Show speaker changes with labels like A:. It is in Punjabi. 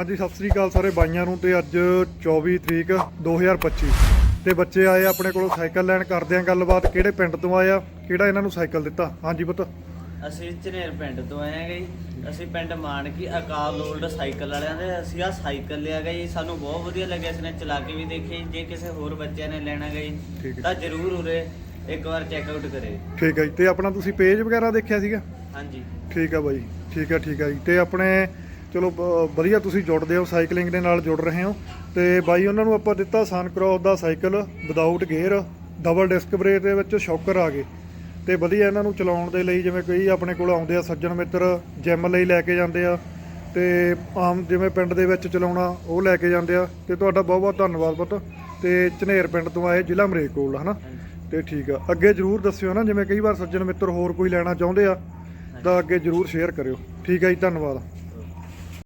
A: ਹਾਂਜੀ ਸਤਿ ਸ੍ਰੀ ਅਕਾਲ ਸਾਰੇ ਬਾਈਆਂ ਨੂੰ ਤੇ ਅੱਜ 24 ਤਰੀਕ 2025 ਤੇ ਬੱਚੇ ਆਏ ਆਪਣੇ ਕੋਲੋਂ ਸਾਈਕਲ ਲੈਣ ਕਰਦੇ ਆ ਗੱਲਬਾਤ ਕਿਹੜੇ ਪਿੰਡ ਤੋਂ ਆਏ ਆ ਕਿਹੜਾ ਇਹਨਾਂ ਨੂੰ ਸਾਈਕਲ ਦਿੱਤਾ? ਹਾਂਜੀ ਪੁੱਤ।
B: ਅਸੀਂ ਝਨੇਰ ਪਿੰਡ ਤੋਂ ਆਏ ਹਾਂ ਜੀ। ਅਸੀਂ ਪਿੰਡ ਮਾਨਕੀ ਅਕਾਲ 올ਡ ਸਾਈਕਲ ਵਾਲਿਆਂ ਦੇ ਅਸੀਂ ਆ ਸਾਈਕਲ ਲਿਆ ਗਾ ਜੀ। ਸਾਨੂੰ ਬਹੁਤ ਵਧੀਆ ਲੱਗਿਆ ਇਸ ਨੇ ਚਲਾ ਕੇ ਵੀ ਦੇਖੀ ਜੇ। ਕਿਸੇ ਹੋਰ ਬੱਚਿਆਂ ਨੇ ਲੈਣਾ ਗਾ
A: ਠੀਕ
B: ਜੀ
A: ਹੈ।
B: ਤਾਂ ਜ਼ਰੂਰ ਉਰੇ ਇੱਕ ਵਾਰ ਚੈੱਕ ਆਊਟ ਕਰੇ।
A: ਠੀਕ ਹੈ ਜੀ। ਤੇ ਆਪਣਾ ਤੁਸੀਂ ਪੇਜ ਵਗੈਰਾ ਦੇਖਿਆ ਸੀਗਾ?
B: ਹਾਂਜੀ।
A: ਠੀਕ ਹੈ ਬਾਈ ਠੀਕ ਹੈ ਠੀਕ ਹੈ ਜੀ। ਤੇ ਆਪਣੇ ਚਲੋ ਬ- ਵਧੀਆ ਤੁਸੀਂ ਜੁੜਦੇ ਹੋ ਸਾਈਕਲਿੰਗ ਦੇ ਨਾਲ ਜੁੜ ਰਹੇ ਹੋ। ਤੇ ਬਾਈ, ਉਹਨਾਂ ਨੂੰ ਆਪਾਂ ਦਿੱਤਾ ਸਨਕ੍ਰੋਸ ਦਾ cycle without gear double disc brake ਦੇ ਵਿੱਚ ਸ਼ੌਕਰ ਆ ਗਏ। ਤੇ ਵਧੀਆ ਇਹਨਾਂ ਨੂੰ ਚਲਾਉਣ ਦੇ ਲਈ, ਜਿਵੇਂ ਕਈ ਆਪਣੇ ਕੋਲ ਆਉਂਦੇ ਆ ਸੱਜਣ ਮਿੱਤਰ ਜਿਮ ਲਈ ਲੈ ਕੇ ਜਾਂਦੇ ਆ। ਤੇ ਆਮ ਜਿਵੇਂ ਪਿੰਡ ਦੇ ਵਿੱਚ ਚਲਾਉਣਾ, ਉਹ ਲੈ ਕੇ ਜਾਂਦੇ ਆ। ਤੇ ਤੁਹਾਡਾ ਬਹੁਤ ਬਹੁਤ ਧੰਨਵਾਦ ਪੁੱਤ। ਤੇ ਝਨੇਰ ਪਿੰਡ ਤੋਂ ਆਏ ਜ਼ਿਲ੍ਹਾ ਮਰੇਕੋਲ ਹਨਾ? ਤੇ ਠੀਕ ਆ। ਅੱਗੇ ਜਰੂਰ ਦੱਸਿਓ ਨਾ, ਜਿਵੇਂ ਕਈ ਵਾਰ ਸੱਜਣ ਮਿੱਤਰ ਹੋਰ ਕੋਈ ਲੈਣਾ ਚਾਹੁੰਦੇ ਆ, ਤਾਂ ਅੱਗੇ ਜਰੂਰ ਸ਼ੇਅਰ ਕਰਿਓ। ਠੀਕ ਹੈ ਜੀ, ਧੰਨਵਾਦ।